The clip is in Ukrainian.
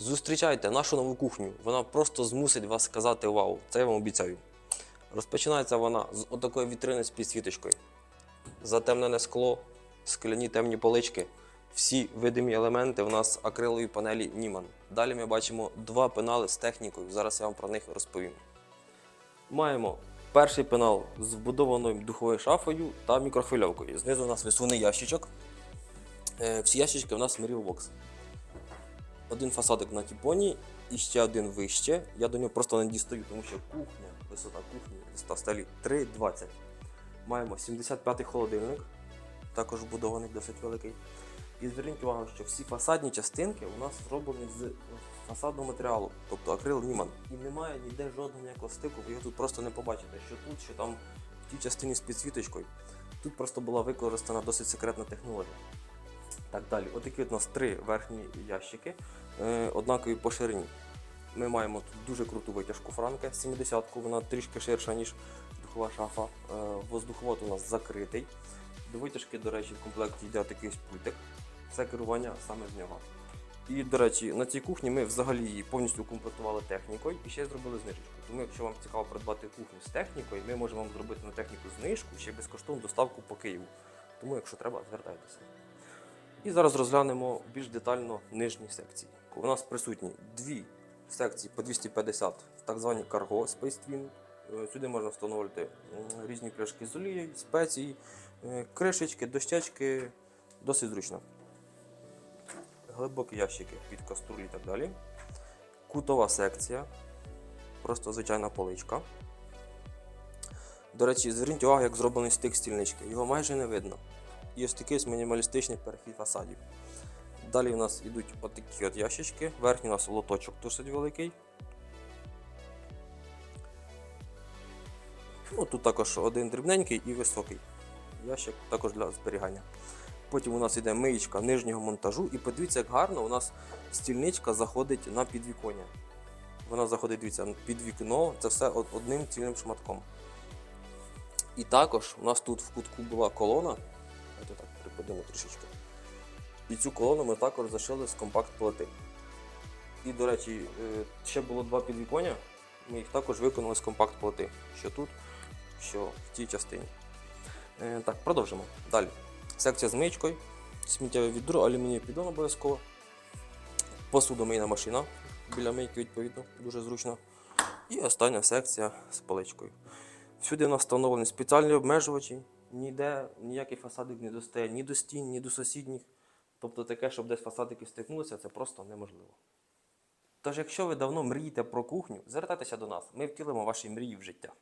Зустрічайте нашу нову кухню. Вона просто змусить вас сказати вау. Це я вам обіцяю. Розпочинається вона з отакої вітрини з підсвіточкою. Затемнене скло, скляні темні полички. Всі видимі елементи у нас акрилові панелі Німан. Далі ми бачимо два пенали з технікою. Зараз я вам про них розповім. Маємо перший пенал з вбудованою духовою шафою та мікрохвильовкою. Знизу у нас висувний ящичок. Е, Всі ящички у нас Merrill Один фасадик на тіпоні і ще один вище. Я до нього просто не дістаю, тому що кухня, висота кухні, висота столі 3,20. Маємо 75-й холодильник, також вбудований досить великий. І зверніть увагу, що всі фасадні частинки у нас зроблені з фасадного матеріалу, тобто акрил Німан. І немає ніде жодного ніякого стику, ви його тут просто не побачите, що тут, що там в тій частині з підсвіточкою. Тут просто була використана досить секретна технологія. Так далі. Отакі от у нас три верхні ящики, е, однакові по ширині. Ми маємо тут дуже круту витяжку франка 70-ку, вона трішки ширша, ніж духова шафа. Е, Воздуховод у нас закритий. До витяжки, до речі, в комплекті йде такий пультик. Це керування саме з нього. І, до речі, на цій кухні ми взагалі її повністю укомплектували технікою і ще зробили знижечку. Тому, якщо вам цікаво придбати кухню з технікою, ми можемо вам зробити на техніку знижку ще безкоштовну доставку по Києву. Тому, якщо треба, звертайтеся. І зараз розглянемо більш детально нижні секції. У нас присутні дві секції по 250, так звані Cargo Space Twin. Е, Сюди можна встановлювати різні пляшки з олією, спеції, е, кришечки, дощечки. Досить зручно. Глибокі ящики під каструлі і так далі. Кутова секція. Просто звичайна поличка. До речі, зверніть увагу, як зроблений стик стільнички. Його майже не видно. І ось такий ось мінімалістичний перехід фасадів. Далі у нас йдуть отакі от ящички. Верхній у нас лоточок досить великий. Ну, тут також один дрібненький і високий. Ящик також для зберігання. Потім у нас йде миєчка нижнього монтажу. І подивіться, як гарно у нас стільничка заходить на підвіконня. Вона заходить, дивіться, під вікно, це все одним цільним шматком. І також у нас тут в кутку була колона. Давайте так приподемо трішечки. І цю колону ми також зашили з компакт-плити. І, до речі, е, ще було два підвіконня. Ми їх також виконали з компакт-плити. Що тут, що в тій частині. Е, Так, продовжимо. Далі. Секція з миючкою, сміттєве відро, алюмінієвий піддон обов'язково. Посудомийна машина біля мийки, відповідно, дуже зручно. І остання секція з поличкою. Всюди у нас встановлені спеціальні обмежувачі, ніде ніякий фасадик не достає ні до стін, ні до сусідніх. Тобто таке, щоб десь фасадики стикнулися, це просто неможливо. Тож, якщо ви давно мрієте про кухню, звертайтеся до нас, ми втілимо ваші мрії в життя.